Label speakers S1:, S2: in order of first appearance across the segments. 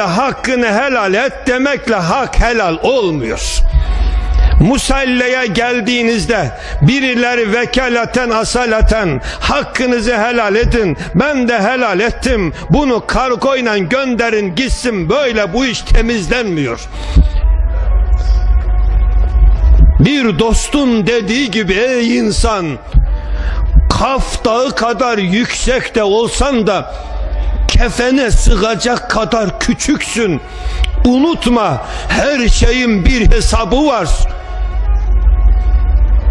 S1: Öyle hakkını helal et demekle hak helal olmuyor. Musalleye geldiğinizde birileri vekaleten asalaten hakkınızı helal edin ben de helal ettim bunu kargoyla gönderin gitsin böyle bu iş temizlenmiyor. Bir dostun dediği gibi ey insan Kaf dağı kadar yüksekte olsan da kefene sığacak kadar küçüksün. Unutma her şeyin bir hesabı var.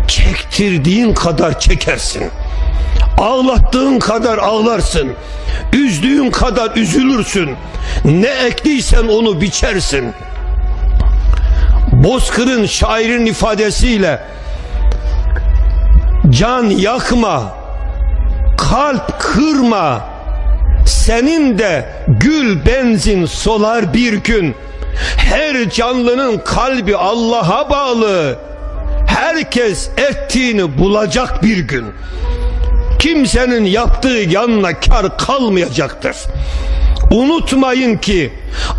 S1: Çektirdiğin kadar çekersin. Ağlattığın kadar ağlarsın. Üzdüğün kadar üzülürsün. Ne ektiysen onu biçersin. Bozkır'ın şairin ifadesiyle can yakma, kalp kırma, senin de gül benzin solar bir gün. Her canlının kalbi Allah'a bağlı. Herkes ettiğini bulacak bir gün. Kimsenin yaptığı yanına kar kalmayacaktır. Unutmayın ki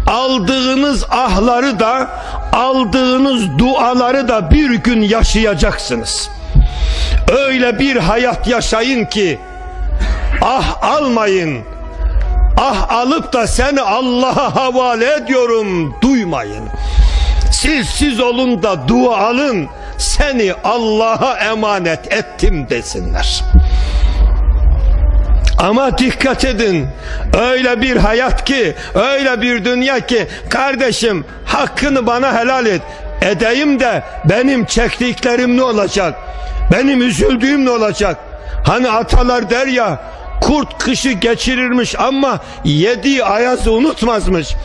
S1: aldığınız ahları da aldığınız duaları da bir gün yaşayacaksınız. Öyle bir hayat yaşayın ki ah almayın. Ah alıp da seni Allah'a havale ediyorum. Duymayın. Siz siz olun da dua alın. Seni Allah'a emanet ettim desinler. Ama dikkat edin. Öyle bir hayat ki öyle bir dünya ki kardeşim hakkını bana helal et. Edeyim de benim çektiklerim ne olacak? Benim üzüldüğüm ne olacak? Hani atalar der ya kurt kışı geçirirmiş ama yediği ayazı unutmazmış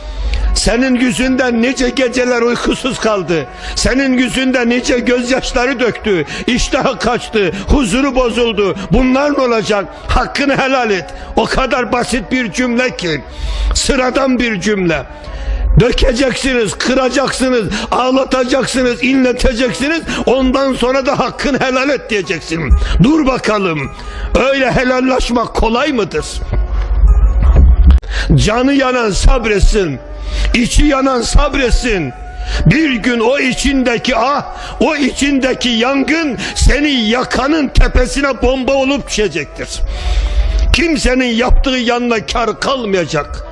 S1: senin yüzünden nice geceler uykusuz kaldı. Senin yüzünden nice gözyaşları döktü. İştahı kaçtı. Huzuru bozuldu. Bunlar ne olacak? Hakkını helal et. O kadar basit bir cümle ki. Sıradan bir cümle. Dökeceksiniz, kıracaksınız, ağlatacaksınız, inleteceksiniz. Ondan sonra da hakkını helal et diyeceksin. Dur bakalım. Öyle helallaşmak kolay mıdır? Canı yanan sabretsin. içi yanan sabretsin. Bir gün o içindeki ah, o içindeki yangın seni yakanın tepesine bomba olup düşecektir. Kimsenin yaptığı yanına kar kalmayacak.